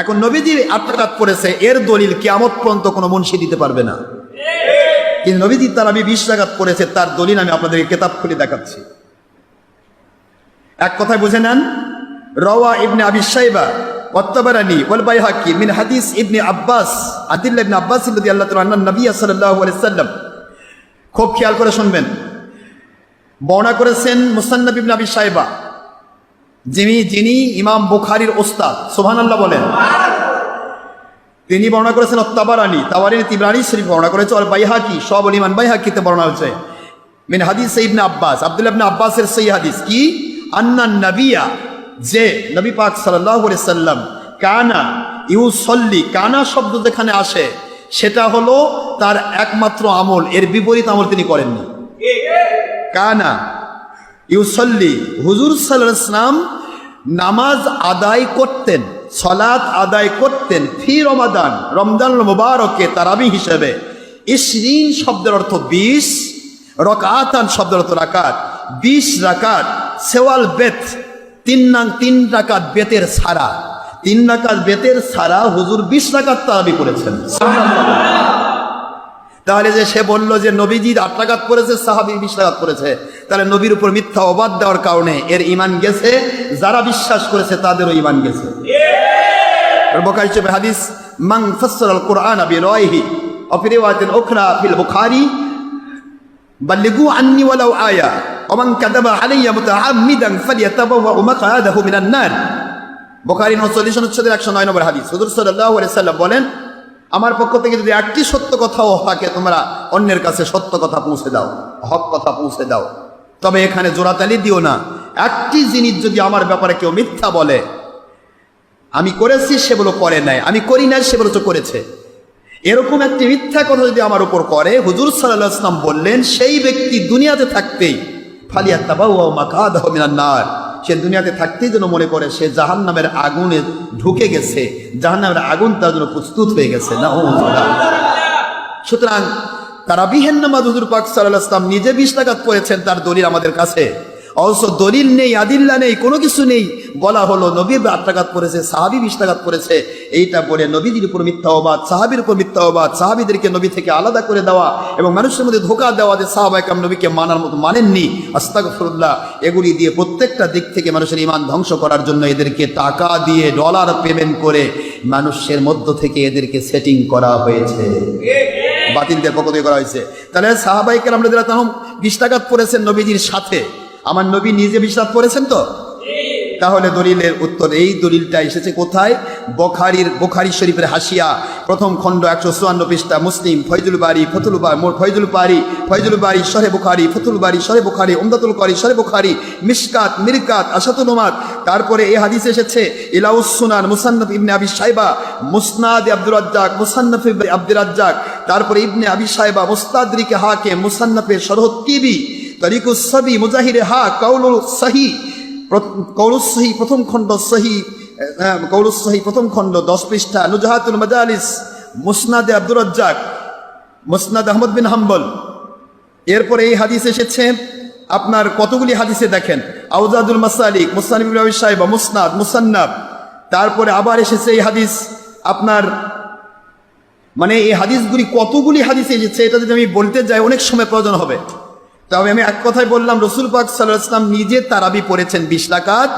এখন নবীজি আত্মঘাত করেছে, এর দলিল কিয়ামত পর্যন্ত কোনো মুন্সি দিতে পারবে না। কিন্তু নবীজি তার আমি বিশ রাগাত করেছে, তার দলিল আমি আপনাদেরকে কেতাব খুলে দেখাচ্ছি। এক কথায় বুঝে নেন, রওয়া ইবনে আবি সাইবা ওয়াত্তাবারানি ওয়াল বাইহাকি মিন হাদিস ইবনে আব্বাস আন্না নবী খুব খেয়াল করে শুনবেন। বর্ণনা করেছেন মুসান্নাব ইবনে আবি সাইবা যিনি যিনি ইমাম বুখারীর ওস্তাদ সুবহানাল্লাহ বলেন। তিনি বর্ণনা করেছেন অত্তাবারানি তাওয়ারিন তিবরানি শরীফ বর্ণনা করেছে আর বাইহাকি সব ইমান বাইহাকিতে বর্ণনা হয়েছে। মিন হাদিস ইবনে আব্বাস আব্দুল্লাহ ইবনে আব্বাসের সেই হাদিস কি? আন্না নবিয়া যে নবী পাক সাল্লাল্লাহু আলাইহি সাল্লাম কানা ইউসল্লি কানা শব্দ যেখানে আসে সেটা হলো তার একমাত্র আমল এর বিপরীত আমল তিনি করেননি। কানা ইউসল্লি হুজুর সাল্লাল্লাহু আলাইহি সাল্লাম নামাজ আদায় করতেন সলাত আদায় করতেন, ফি রমাদান, রমজান মুবারকে তারাবি হিসেবে। ইসরিন শব্দের অর্থ বিশ রকাতান শব্দের অর্থ রাকাত, বিশ রাকাত সেওয়াল বেত, তিন নাং তিন রাকাত বেতের সারা। তিন রাকাত বেতের সারা হুজুর বিশ রাকাত তারাবি করেছেন। তাহলে যে সে বলল যে নবীজি আট টাকাত করেছে সাহাবি বিশ টাকাত করেছে তাহলে নবীর উপর মিথ্যা অবাদ দেওয়ার কারণে এর ইমান গেছে, যারা বিশ্বাস করেছে তাদেরও ইমান গেছে। আয়া, ওমান কাযাবা আলাইয়া মুতাআম্মিদান ফালিয়াতাবাওয়া মাকআদাহু মিনান নার। বুখারী 39 অনুচ্ছেদের 109 নম্বর হাদিস। হুজুর সাল্লাল্লাহু আলাইহি সাল্লাম বলেন আমার পক্ষ থেকে যদি একটি সত্য কথাও থাকে তোমরা অন্যের কাছে সত্য কথা পৌঁছে দাও, হক কথা পৌঁছে দাও, তবে এখানে জোড়াতালি দিও না। একটি জিনিস যদি আমার ব্যাপারে কেউ মিথ্যা বলে, আমি করেছি সে বলো করে নাই, আমি করি নাই সে বলো তো করেছে। এরকম একটি মিথ্যা কথা যদি আমার উপর করে, হুজুর সাল্লাহ ইসলাম বললেন, সেই ব্যক্তি দুনিয়াতে থাকতেই ফালিয়া তাবাউ মাকাদাহ মিনান নার। সে দুনিয়াতে থাকতেই যেন মনে করে সে জাহান নামের আগুনে ঢুকে গেছে। জাহান নামের আগুন তার জন্য প্রস্তুত হয়ে গেছে। না সুতরাং তারা বিহেন নামাজ হুজুর পাক সাল্লাহ ইসলাম নিজে বিশ করেছেন তার দলিল আমাদের কাছে। অবশ্য দলিল নেই, আদিল্লা নেই, কোনো কিছু নেই। বলা হলো, নবী আট টাকাত করেছে, সাহাবি বিশ টাকাত করেছে। এইটা বলে নবীদের উপর মিথ্যা অবাদ সাহাবির উপর মিথ্যা অবাদ সাহাবিদেরকে নবী থেকে আলাদা করে দেওয়া এবং মানুষের মধ্যে ধোকা দেওয়া যে সাহাবাইকাম নবীকে মানার মতো মানেননি। আস্তাগফিরুল্লাহ, এগুলি দিয়ে প্রত্যেকটা দিক থেকে মানুষের ইমান ধ্বংস করার জন্য এদেরকে টাকা দিয়ে ডলার পেমেন্ট করে মানুষের মধ্য থেকে এদেরকে সেটিং করা হয়েছে। বাতিলদের পক্ষ থেকে করা হয়েছে। তাহলে সাহাবাইকার আমরা যারা তখন পড়েছেন নবীজির সাথে। আমার নবী নিজে বিশ্বাস করেছেন তো? তাহলে দলিলের উত্তর, এই দলিলটা এসেছে কোথায়? বখারির, বখারি শরীফের হাসিয়া, প্রথম খণ্ড একশো চুয়ান্ন পৃষ্ঠা, মুসলিম ফৈজুল বাড়ি ফতুল ফৈজুল বাড়ি ফৈজুল বাড়ি শরে বুখারি, ফতুল বাড়ি শরে বুখারি, উমদাতুল করি শরে বুখারি মিসকাত মিরকাত আসাতুল উমাদ তারপরে এই হাদিস এসেছে, ইলাউস সুনান, মুসান্নফ ইবনে আবি সাইবা মুসনাদ আব্দুর রাজ্জাক, মুসান্নফ আব্দুর রাজ্জাক। তারপরে ইবনে আবি সাইবা মুস্তাদরিকে হাকে মুসান্নফে শরহ তিবি। তরিকুস সাবি মুজাহিরে হা কাউলুল সাহি কৌলুস সহি প্রথম খণ্ড সহি কৌলুস সহি প্রথম খণ্ড দশ পৃষ্ঠা, নুজাহাতুল মাজালিস, মুসনাদে আব্দুর রাজ্জাক, মুসনাদ আহমদ বিন হাম্বল। এরপরে এই হাদিস এসেছে, আপনার কতগুলি হাদিসে দেখেন? আউজাদুল মাসালিক মুসানিব সাহেব মুসনাদ, মুসান্নাব। তারপরে আবার এসেছে এই হাদিস, আপনার মানে এই হাদিসগুলি কতগুলি হাদিস এসেছে, এটা যদি আমি বলতে যাই, অনেক সময় প্রয়োজন হবে। তবে আমি এক কথাই বললাম, রসুল পাক সাল্লাহ ইসলাম নিজে তারাবি পড়েছেন বিশ লাকাত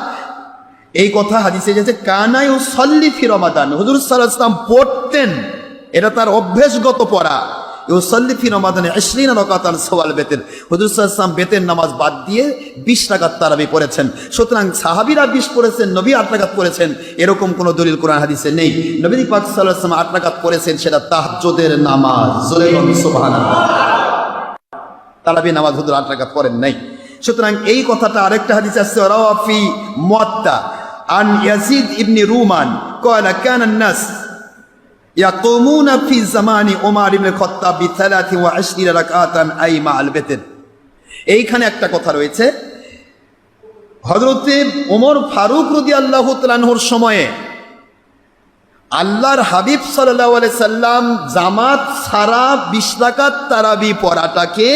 এই কথা হাদিসে এসেছে কানাই ও সল্লি ফি রমাদান। হুজুর সাল্লাহ ইসলাম পড়তেন, এটা তার অভ্যেসগত পড়া। ইউসল্লি ফি রমাদানে আশরিন রকাতান সওয়াল বেতেন। হুজুর সাল্লাহ ইসলাম বেতের নামাজ বাদ দিয়ে বিশ টাকাত তারাবি পড়েছেন। সুতরাং সাহাবিরা বিশ পড়েছেন, নবী আট টাকাত পড়েছেন, এরকম কোনো দলিল কোরআন হাদিসে নেই। নবী পাক সাল্লাহ ইসলাম আট টাকাত পড়েছেন, সেটা তাহাজ্জুদের নামাজ। সুবহানাল্লাহ। তারাবি নামাজ হুজুর আট রাকাত পড়েন নাই সুতরাং এই কথাটা আরেকটা হাদিস আছে রাওয়াফি মুয়াত্তা আন ইয়াজিদ ইবনে রুমান قال كان الناس يقومون في زمان عمر بن الخطاب ب 23 ركعات اي مع البتر এইখানে একটা কথা রয়েছে হজরতে ওমর ফারুক রদি আল্লাহ তালানহর সময়ে আল্লাহর হাবিব সাল্লাহ সাল্লাম জামাত সারা বিশ রাকাত তারাবি পড়াটাকে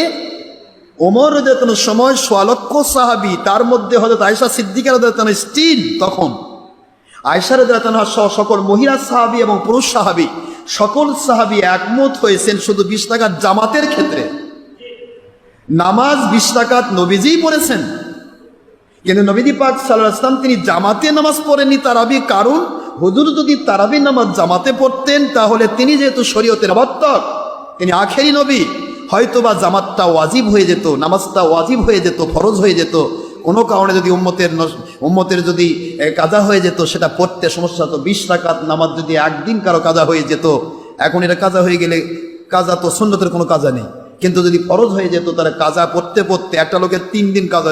ওমর রদেতন সময় সোয়ালক্ষ সাহাবি, তার মধ্যে হজরত আয়সা সিদ্দিকার রদেতন স্টিল তখন। আয়সার সহ সকল মহিলা সাহাবি এবং পুরুষ সাহাবি, সকল সাহাবি একমত হয়েছেন শুধু বিশ টাকার জামাতের ক্ষেত্রে। নামাজ বিশ টাকাত নবীজিই পড়েছেন। কিন্তু নবীদি পাক সাল্লাহ আসলাম তিনি জামাতে নামাজ পড়েননি, তারাবি কারণ হুজুর যদি তারাবি নামাজ জামাতে পড়তেন, তাহলে তিনি যেহেতু শরীয়তের অবত্তক তিনি আখেরি নবী। হয়তোবা জামাতটা ওয়াজিব হয়ে যেত, নামাজটা ওয়াজিব হয়ে যেত, ফরজ হয়ে যেত। কোনো কারণে যদি উম্মতের উম্মতের যদি কাজা হয়ে যেত, সেটা পড়তে সমস্যা হতো। বিশ রাকাত নামাজ যদি একদিন কারও কাজা হয়ে যেত, এখন এটা কাজা হয়ে গেলে কাজা তো সুন্নতের কোনো কাজা নেই। কিন্তু যদি ফরজ হয়ে যেত তারা কাজা পড়তে পড়তে একটা লোকের তিন দিন কাজা,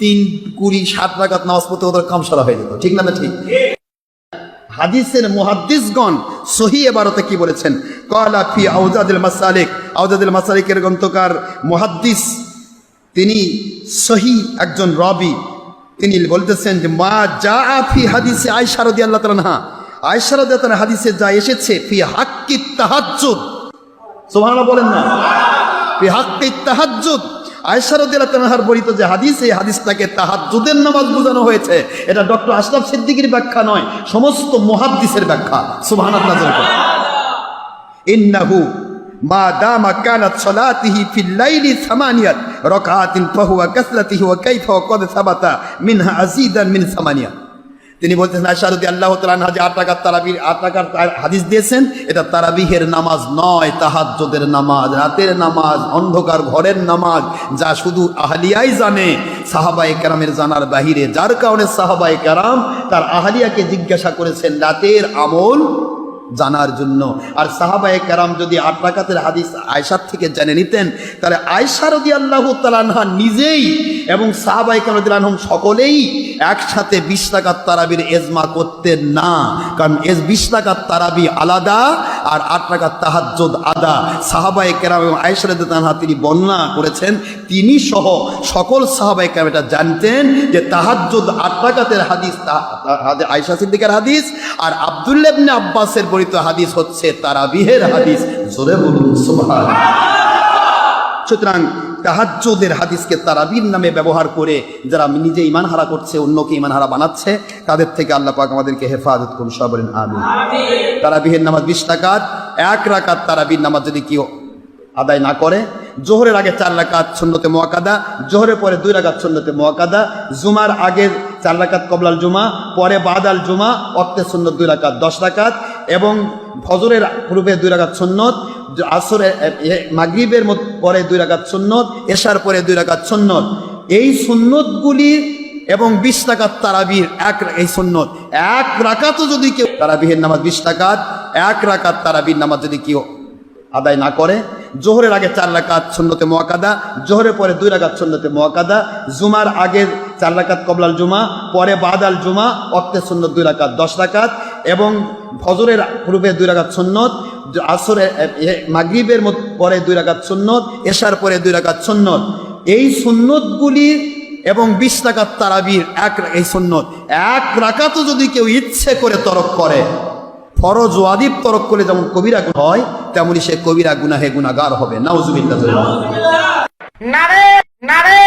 তিন কুড়ি, ষাট রাকাত নামাজ পড়তে ওদের কামসারা হয়ে যেত। ঠিক না না ঠিক? হাদিসের মুহাদ্দিসগণ সহি এবারতে কি বলেছেন? কলা ফি আউজাদুল মাসালিক আউজাদুল মাসালিকের গ্রন্থকার মুহাদ্দিস, তিনি সহি একজন রবি। তিনি বলতেছেন যে, মা যা ফি হাদিসে আয়সা রাদিয়াল্লাহু তাআলা আনহা। আয়সা রাদিয়াল্লাহু তাআলা হাদিসে যা এসেছে, ফি হাক্কি তাহাজ্জুদ। সুবহানাল্লাহ বলেন না। ফি হাক্কি তাহাজ্জুদ। আয়সা রাদিয়াল্লাহু তাআলার বর্ণিত যে হাদিস, এই হাদিসটাকে তাহাজ্জুদের নামাজ বোঝানো হয়েছে। এটা ডক্টর আশরাফ সিদ্দিকির ব্যাখ্যা নয়, সমস্ত মহাদ্দিসের ব্যাখ্যা। বলেন। ইন্নাহু মা দামা সামানিয়াত রাকাতিন কদ সাবাতা মিনহা মিন সামানিয়া তিনি বলতেছেন আশারুদ্দি আল্লাহ তালা যে আট টাকার তারাবির আট টাকার হাদিস দিয়েছেন, এটা তারাবিহের নামাজ নয় তাহাজ্যদের নামাজ, রাতের নামাজ, অন্ধকার ঘরের নামাজ, যা শুধু আহলিয়াই জানে। সাহাবাই কারামের জানার বাহিরে, যার কারণে সাহাবাই কারাম তার আহলিয়াকে জিজ্ঞাসা করেছেন, রাতের আমল জানার জন্য। আর সাহাবায়ে কারাম যদি আট রাকাতের হাদিস আয়সার থেকে জেনে নিতেন, তাহলে আয়সা রদি আল্লাহ তালানহা নিজেই এবং সাহাবায়ে কেরাম সকলেই একসাথে বিশ টাকার তারাবির এজমা করতেন না। কারণ এজ বিশ টাকার তারাবি আলাদা আর আট টাকা তাহাজ্জুদ আদা। সাহাবায়ে কেরাম এবং আয়সরাদা তিনি বর্ণনা করেছেন, তিনি সহ সকল সাহাবায়ে কেরাম এটা জানতেন যে তাহাজ্জুদ আট টাকাতের হাদিস আয়সা সিদ্দিকের হাদিস আর আব্দুল্লাহ ইবনে আব্বাসের বর্ণিত হাদিস হচ্ছে তারাবিহের হাদিস। জোরে বলুন সুতরাং তাহাজ্জুদের হাদিসকে তারাবির নামে ব্যবহার করে যারা নিজে ইমান হারা করছে অন্যকে ইমান হারা বানাচ্ছে তাদের থেকে আল্লাহ পাক আমাদেরকে হেফাজত করুন সব বলেন আমিন। তারাবিহের নামাজ বিশ টাকাত এক রাকাত তারাবির নামাজ যদি কেউ আদায় না করে জোহরের আগে চার রাকাত সুন্নতে মোয়াকাদা জোহরের পরে দুই রাকাত সুন্নতে মোয়াকাদা জুমার আগে চার রাকাত কবলাল জুমা পরে বাদাল জুমা অক্তে সুন্নত দুই রাকাত দশ রাকাত এবং ফজরের পূর্বে দুই রাকাত সুন্নত আসরে মাগরিবের পরে দুই রাকাত সুন্নত, এশার পরে দুই রাকাত সুন্নত। এই সুন্নতগুলির এবং বিশ টাকাত তারাবির, এক এই সুন্নত। এক রাকাতও যদি কেউ, তারাবিহের নামাজ বিশ টাকাত এক রাকাত তারাবির নামাজ যদি কেউ আদায় না করে, জোহরের আগে চার রাকাত সুন্নতে মোয়াকাদা জোহরের পরে দুই রাকাত সুন্নতে মোয়াকাদা জুমার আগে চার রাকাত কবলাল জুমা, পরে বাদাল জুমা, অক্তে সুন্নত দুই রাকাত দশ রাকাত, এবং ফজরের পূর্বে দুই রাকাত সুন্নত আসরে মাগরিবের পরে দুই রাকাত সুন্নত, এশার পরে দুই রাকাত সুন্নত। এই সুন্নতগুলির এবং বিশ টাকার তারাবির এক এই সুন্নত। এক রাকাতও যদি কেউ ইচ্ছে করে তরক করে, ফরজ ওয়াদিব তরক করে যেমন কবিরা হয়, তেমনি সে কবিরা গুনাহে গুনাগার হবে। নাউজুবিল্লাহ। নারে